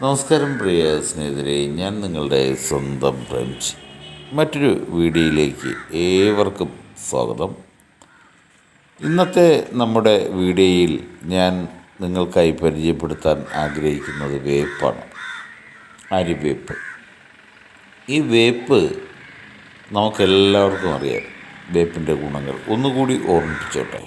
നമസ്കാരം പ്രിയ സ്നേഹിതരെ ഞാൻ നിങ്ങളുടെ സ്വന്തം പ്രേംജി. മറ്റൊരു വീഡിയോയിലേക്ക് ഏവർക്കും സ്വാഗതം. ഇന്നത്തെ നമ്മുടെ വീഡിയോയിൽ ഞാൻ നിങ്ങൾക്കായി പരിചയപ്പെടുത്താൻ ആഗ്രഹിക്കുന്നത് വേപ്പാണ്. അരിവേപ്പ് ഈ വേപ്പ് നമുക്കെല്ലാവർക്കും അറിയാം വേപ്പിന്റെ ഗുണങ്ങൾ. ഒന്നുകൂടി ഓർമ്മിപ്പിച്ചോട്ടെ.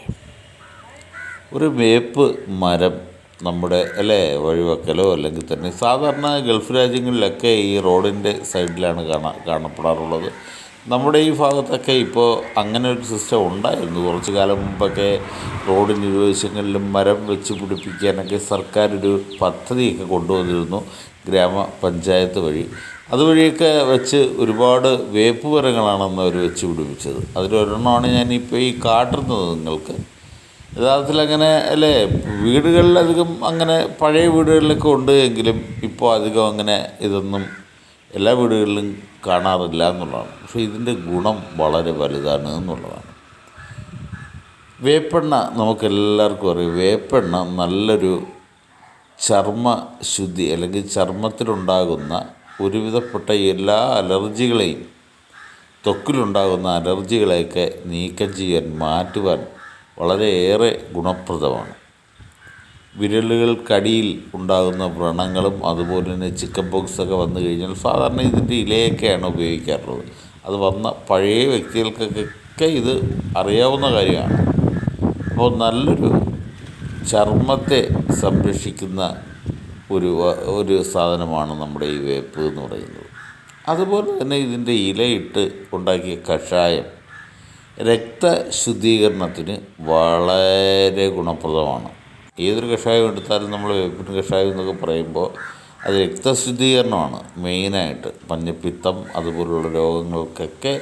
ഒരു വേപ്പ് മരം നമ്മുടെ അല്ലേ വഴിവെക്കലോ അല്ലെങ്കിൽ തന്നെ സാധാരണ ഗൾഫ് രാജ്യങ്ങളിലൊക്കെ ഈ റോഡിന്റെ സൈഡിലാണ് കാണാ കാണപ്പെടാറുള്ളത്. നമ്മുടെ ഈ ഭാഗത്തൊക്കെ ഇപ്പോൾ അങ്ങനെ ഒരു സിസ്റ്റം ഉണ്ടായിരുന്നു. കുറച്ച് കാലം മുമ്പൊക്കെ റോഡിന് ഇരുവശങ്ങളിലും മരം വെച്ച് പിടിപ്പിക്കാനൊക്കെ സർക്കാർ ഒരു പദ്ധതിയൊക്കെ കൊണ്ടുവന്നിരുന്നു ഗ്രാമപഞ്ചായത്ത് വഴി. അതുവഴിയൊക്കെ വെച്ച് ഒരുപാട് വേപ്പ് മരങ്ങളാണെന്ന് അവർ വെച്ച് പിടിപ്പിച്ചത്. അതിലൊരെണ്ണമാണ് ഞാനിപ്പോൾ ഈ കാട്ടുന്നത് നിങ്ങൾക്ക്. യഥാർത്ഥത്തിൽ അങ്ങനെ അല്ലേ വീടുകളിലധികം അങ്ങനെ പഴയ വീടുകളിലൊക്കെ ഉണ്ട് എങ്കിലും ഇപ്പോൾ അധികം അങ്ങനെ ഇതൊന്നും എല്ലാ വീടുകളിലും കാണാറില്ല എന്നുള്ളതാണ്. പക്ഷേ ഇതിന്റെ ഗുണം വളരെ വലുതാണ് എന്നുള്ളതാണ്. വേപ്പെണ്ണ നമുക്കെല്ലാവർക്കും അറിയാം. വേപ്പെണ്ണ നല്ലൊരു ചർമ്മ ശുദ്ധി അല്ലെങ്കിൽ ചർമ്മത്തിലുണ്ടാകുന്ന ഒരുവിധപ്പെട്ട എല്ലാ അലർജികളെയും ത്വക്കിലുണ്ടാകുന്ന അലർജികളെയൊക്കെ നീക്കം ചെയ്യാൻ മാറ്റുവാൻ വളരെയേറെ ഗുണപ്രദമാണ്. വിരലുകൾക്കടിയിൽ ഉണ്ടാകുന്ന വ്രണങ്ങളും അതുപോലെ തന്നെ ചിക്കൻ ബോക്സ് ഒക്കെ വന്നു കഴിഞ്ഞാൽ സാധാരണ ഇതിന്റെ ഇലയൊക്കെയാണ് ഉപയോഗിക്കാറുള്ളത്. അത് വന്ന പഴയ വ്യക്തികൾക്കൊക്കെ ഇത് അറിയാവുന്ന കാര്യമാണ്. അപ്പോൾ നല്ലൊരു ചർമ്മത്തെ സംരക്ഷിക്കുന്ന ഒരു ഒരു സാധനമാണ് നമ്മുടെ ഈ വേപ്പ് എന്ന് പറയുന്നത്. അതുപോലെ തന്നെ ഇതിന്റെ ഇലയിട്ട് ഉണ്ടാക്കിയ കഷായം രക്തശുദ്ധീകരണത്തിന് വളരെ ഗുണപ്രദമാണ്. ഏതൊരു കഷായം എടുത്താലും നമ്മൾ വേപ്പിൻ കഷായം എന്നൊക്കെ പറയുമ്പോൾ അത് രക്തശുദ്ധീകരണമാണ് മെയിനായിട്ട്. മഞ്ഞപ്പിത്തം അതുപോലുള്ള രോഗങ്ങൾക്കൊക്കെ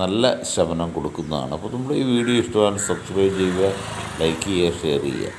നല്ല ശമനം കൊടുക്കുന്നതാണ്. അപ്പോൾ നമ്മുടെ ഈ വീഡിയോ ഇഷ്ടമാണ് സബ്സ്ക്രൈബ് ചെയ്യുക ലൈക്ക് ചെയ്യുക ഷെയർ ചെയ്യുക.